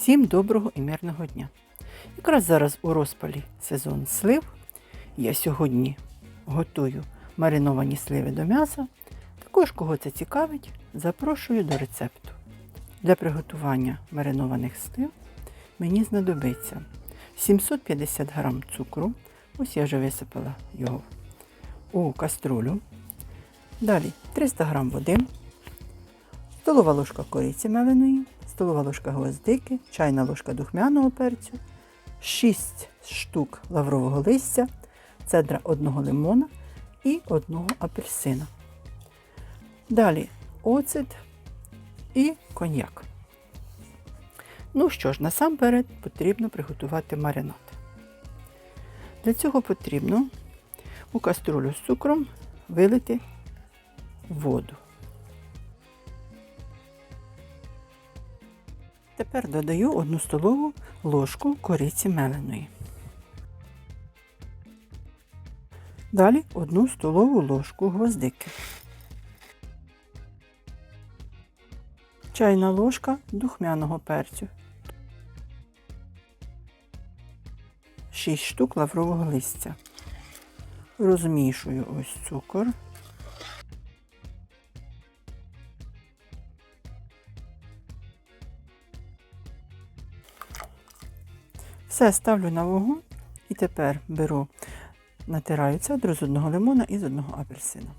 Всім доброго і мирного дня. Якраз зараз у розпалі сезон слив. Я сьогодні готую мариновані сливи до м'яса. Також, кого це цікавить, запрошую до рецепту. Для приготування маринованих слив мені знадобиться 750 г цукру. Ось я вже висипала його у каструлю. Далі 300 г води, столова ложка кориці меленої, столова ложка гвоздики, чайна ложка духмяного перцю, 6 штук лаврового листя, цедра одного лимона і одного апельсина. Далі оцет і коньяк. Ну що ж, насамперед потрібно приготувати маринад. Для цього потрібно у каструлю з цукром вилити воду. Тепер додаю одну столову ложку кориці меленої. Далі одну столову ложку гвоздики. Чайна ложка духмяного перцю. 6 штук лаврового листя. Розмішую ось цукор. Все ставлю на вогонь і тепер беру, натираю цедру з одного лимона і з одного апельсина.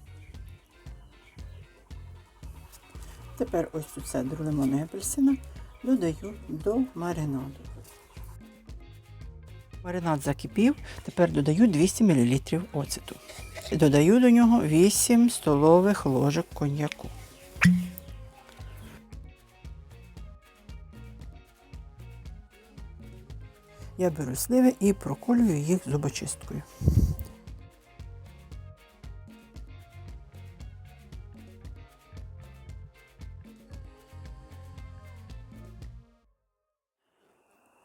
Тепер ось цю цедру лимона і апельсина додаю до маринаду. Маринад закипів, тепер додаю 200 мл оцету. Додаю до нього 8 столових ложок коньяку. Я беру сливи і проколюю їх зубочисткою.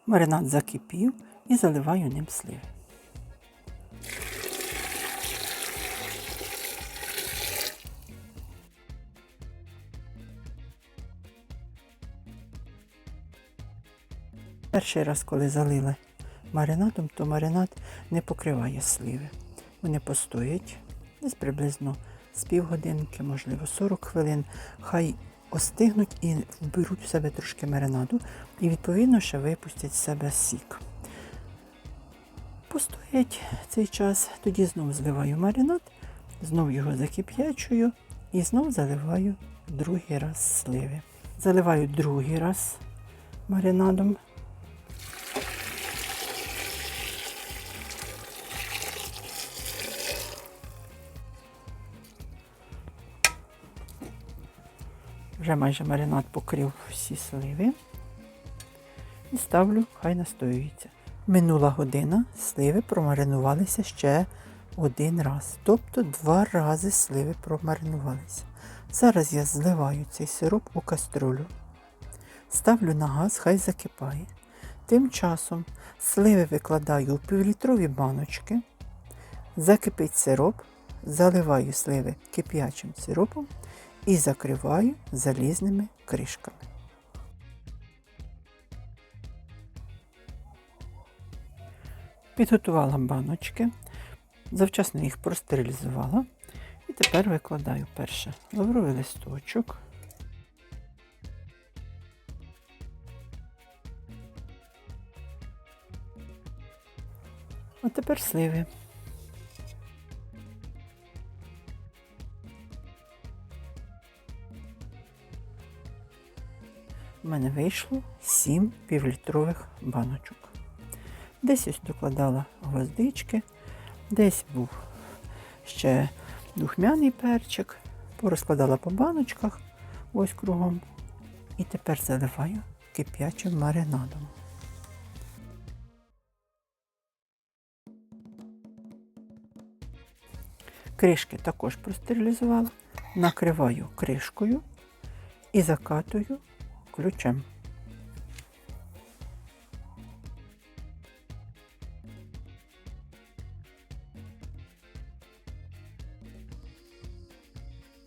Маринад закипів і заливаю ним сливи. Перший раз, коли залили маринадом, то маринад не покриває сливи. Вони постоять десь приблизно з півгодинки, можливо, 40 хвилин. Хай остигнуть і вберуть в себе трошки маринаду, і відповідно ще випустять з себе сік. Постоять цей час, тоді знову зливаю маринад, знов його закип'ячую і знов заливаю другий раз сливи. Заливаю другий раз маринадом. Вже майже маринад покрив всі сливи. І ставлю, хай настоюється. Минула година, сливи промаринувалися ще один раз. Тобто два рази сливи промаринувалися. Зараз я зливаю цей сироп у каструлю. Ставлю на газ, хай закипає. Тим часом сливи викладаю у півлітрові баночки. Закипить сироп, заливаю сливи кип'ячим сиропом і закриваю залізними кришками. Підготувала баночки, завчасно їх простерилізувала і тепер викладаю перше лавровий листочок. А тепер сливи. У мене вийшло 7 півлітрових баночок. Десь ось докладала гвоздички, десь був ще духмяний перчик, порозкладала по баночках ось кругом. І тепер заливаю кип'ячим маринадом. Кришки також простерилізувала, накриваю кришкою і закатую ключем.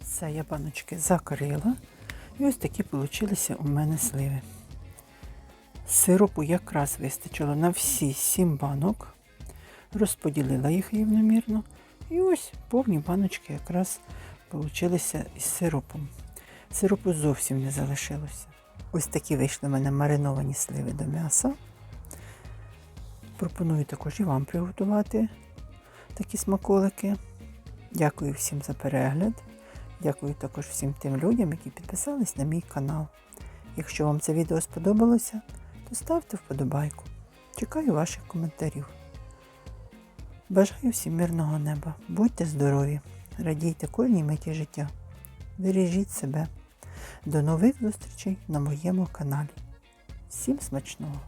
Все, я баночки закрила. І ось такі получилися у мене сливи. Сиропу якраз вистачило на всі сім банок. Розподілила їх рівномірно. І ось повні баночки якраз получилися із сиропом. Сиропу зовсім не залишилося. Ось такі вийшли в мене мариновані сливи до м'яса. Пропоную також і вам приготувати такі смаколики. Дякую всім за перегляд. Дякую також всім тим людям, які підписались на мій канал. Якщо вам це відео сподобалося, то ставте вподобайку. Чекаю ваших коментарів. Бажаю всім мирного неба. Будьте здорові, радійте кожній миті життя. Бережіть себе. До нових зустрічей на моєму каналі. Всім смачного!